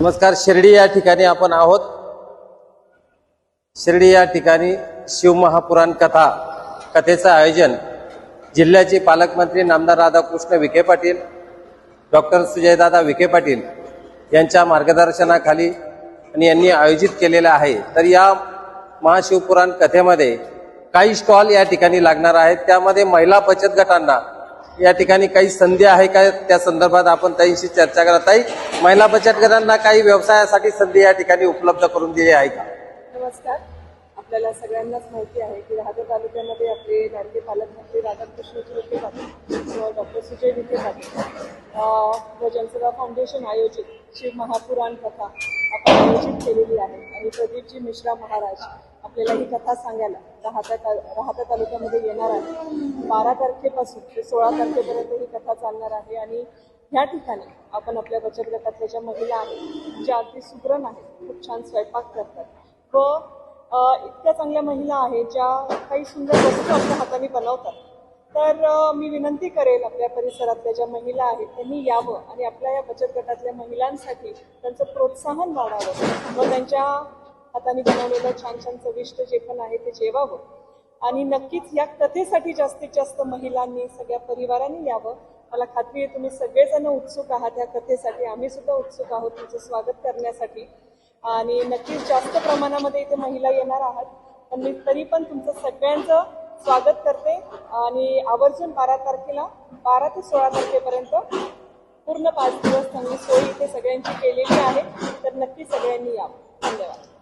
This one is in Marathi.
नमस्कार शिर्डी या ठिकाणी आपण आहोत. शिर्डी या ठिकाणी शिवमहापुराण कथा कथेचं आयोजन जिल्ह्याचे पालकमंत्री नामदार राधाकृष्ण विखे पाटील डॉक्टर सुजयदादा विखे पाटील यांच्या मार्गदर्शनाखाली आणि यांनी आयोजित केलेलं आहे. तर या महाशिवपुराण कथेमध्ये काही स्टॉल या ठिकाणी लागणार आहेत. त्यामध्ये महिला बचत गटांना या ठिकाणी काही संधी आहे का? त्या संदर्भात आपण ताईंशी चर्चा करत आहे महिला बचत गटांना काही व्यवसायासाठी संधी या ठिकाणी उपलब्ध करून दिली आहे का? नमस्कार. आपल्याला सगळ्यांनाच माहिती आहे की राहता तालुक्यामध्ये आपले लाडके पालकमंत्री राधाकृष्ण विखे पाटील डॉक्टर सुजय विखे पाटील. व जनसेवा फाउंडेशन आयोजित शिव महापुराण कथा आपण आयोजित केलेली आहे. आणि प्रदीपजी मिश्रा महाराज आपल्याला ही कथा सांगायला राहता ता राहता तालुक्यामध्ये येणार आहे बारा तारखेपासून ते सोळा तारखेपर्यंत ही कथा चालणार आहे आणि ह्या ठिकाणी आपण आपल्या बचत गटातल्या ज्या महिला आहेत ज्या अगदी सुग्रण आहेत खूप छान स्वयंपाक करतात. व इतक्या चांगल्या महिला आहेत ज्या काही सुंदर वस्तू आपल्या हाताने बनवतात. तर मी विनंती करेल आपल्या परिसरातल्या ज्या महिला आहेत त्यांनी यावं आणि आपल्या या बचत गटातल्या महिलांसाठी त्यांचं प्रोत्साहन वाढावं व त्यांच्या हाताने बनवलेलं छान छान चविष्ट जे पण आहे ते जेवावं. आणि नक्कीच या कथेसाठी जास्तीत जास्त महिलांनी सगळ्या परिवारांनी यावं. मला खात्री आहे तुम्ही सगळेजण उत्सुक आहात या कथेसाठी. आम्ही सुद्धा उत्सुक आहोत तुमचं स्वागत करण्यासाठी. आणि नक्कीच जास्त प्रमाणामध्ये इथे महिला येणार आहात. पण मी तरी पण तुमचं सगळ्यांचं स्वागत करते. आणि आवर्जून बारा तारखेला बारा ते सोळा तारखेपर्यंत पूर्ण पाच दिवस चांगली सोय इथे सगळ्यांची केलेली आहे. तर नक्की सगळ्यांनी यावं. धन्यवाद.